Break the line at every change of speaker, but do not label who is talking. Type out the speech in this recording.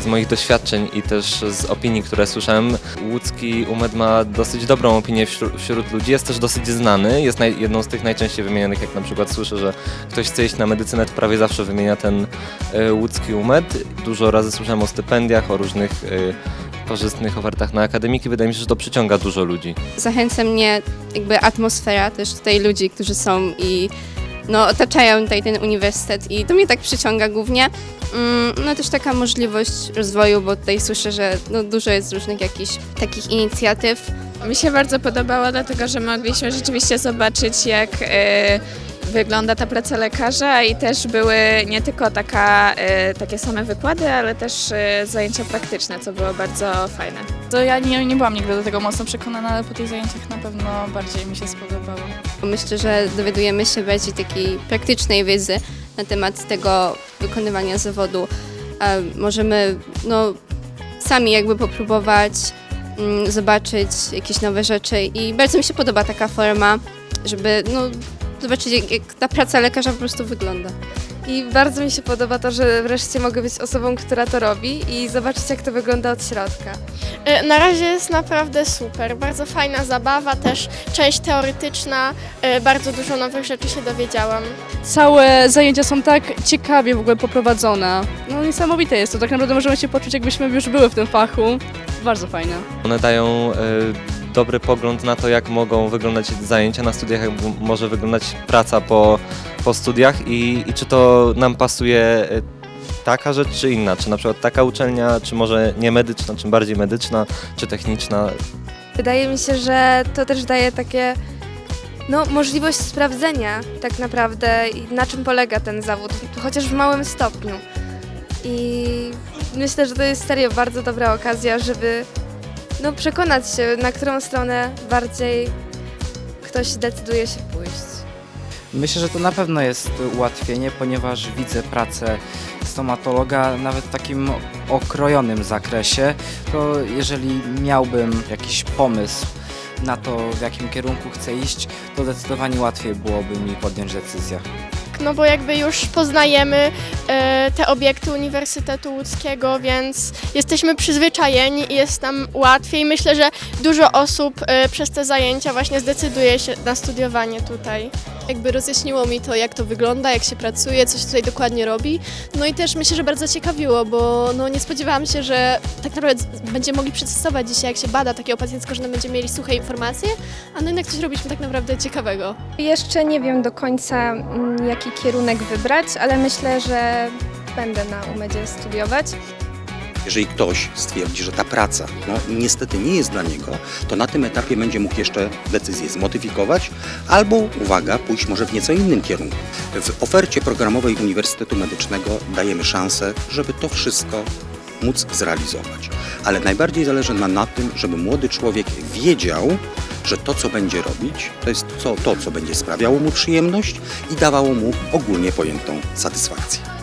Z moich doświadczeń i też z opinii, które słyszałem, łódzki UMED ma dosyć dobrą opinię wśród, ludzi, jest też dosyć znany, jest jedną z tych najczęściej wymienianych, jak na przykład słyszę, że ktoś chce iść na medycynę, to prawie zawsze wymienia ten e, łódzki UMED. Dużo razy słyszałem o stypendiach, o różnych e, korzystnych ofertach na akademiki, wydaje mi się, że to przyciąga dużo ludzi.
Zachęca mnie jakby atmosfera też tutaj ludzi, którzy są i no, otaczają tutaj ten uniwersytet i to mnie tak przyciąga głównie. Mm, No też taka możliwość rozwoju, bo tutaj słyszę, że no, dużo jest różnych jakichś takich inicjatyw.
Mi się bardzo podobało, dlatego że mogliśmy rzeczywiście zobaczyć, jak e, wygląda ta praca lekarza i też były nie tylko taka, e, takie same wykłady, ale też e, zajęcia praktyczne, co było bardzo fajne.
To ja nie, nie byłam nigdy do tego mocno przekonana, ale po tych zajęciach na pewno bardziej mi się spodobało.
Myślę, że dowiadujemy się bardziej takiej praktycznej wiedzy na temat tego wykonywania zawodu. E, Możemy no, sami jakby popróbować, mm, zobaczyć jakieś nowe rzeczy i bardzo mi się podoba taka forma, żeby no, zobaczyć jak, jak ta praca lekarza po prostu wygląda.
I bardzo mi się podoba to, że wreszcie mogę być osobą, która to robi i zobaczyć, jak to wygląda od środka.
E, Na razie jest naprawdę super. Bardzo fajna zabawa, też część teoretyczna. e, Bardzo dużo nowych rzeczy się dowiedziałam.
Całe zajęcia są tak ciekawie w ogóle poprowadzone. No niesamowite jest to, tak naprawdę możemy się poczuć jakbyśmy już były w tym fachu. Bardzo fajne.
One dają e, dobry pogląd na to, jak mogą wyglądać zajęcia na studiach, jak może wyglądać praca po, po studiach i, i czy to nam pasuje e, taka rzecz, czy inna, czy na przykład taka uczelnia, czy może nie medyczna, czy bardziej medyczna, czy techniczna.
Wydaje mi się, że to też daje takie no, możliwość sprawdzenia tak naprawdę na czym polega ten zawód, chociaż w małym stopniu. I myślę, że to jest serio bardzo dobra okazja, żeby no, przekonać się, na którą stronę bardziej ktoś decyduje się pójść.
Myślę, że to na pewno jest ułatwienie, ponieważ widzę pracę stomatologa nawet w takim okrojonym zakresie. To jeżeli miałbym jakiś pomysł na to, w jakim kierunku chcę iść, to zdecydowanie łatwiej byłoby mi podjąć decyzję.
No bo jakby już poznajemy te obiekty Uniwersytetu Łódzkiego, więc jesteśmy przyzwyczajeni i jest nam łatwiej. Myślę, że dużo osób e, przez te zajęcia właśnie zdecyduje się na studiowanie tutaj.
jakby rozjaśniło mi to, jak to wygląda, jak się pracuje, co się tutaj dokładnie robi. No i też myślę, że bardzo ciekawiło, bo no nie spodziewałam się, że tak naprawdę będziemy mogli przetestować dzisiaj, jak się bada takiego pacjentskiego, że będziemy mieli suche informacje, a no jednak coś robiliśmy tak naprawdę ciekawego.
Jeszcze nie wiem do końca, mm, jaki kierunek wybrać, ale myślę, że będę na umedzie studiować.
Jeżeli ktoś stwierdzi, że ta praca no, niestety nie jest dla niego, to na tym etapie będzie mógł jeszcze decyzję zmodyfikować albo, uwaga, pójść może w nieco innym kierunku. W ofercie programowej Uniwersytetu Medycznego dajemy szansę, żeby to wszystko móc zrealizować. Ale najbardziej zależy nam na tym, żeby młody człowiek wiedział, że to, co będzie robić, to jest co, to, co będzie sprawiało mu przyjemność i dawało mu ogólnie pojętą satysfakcję.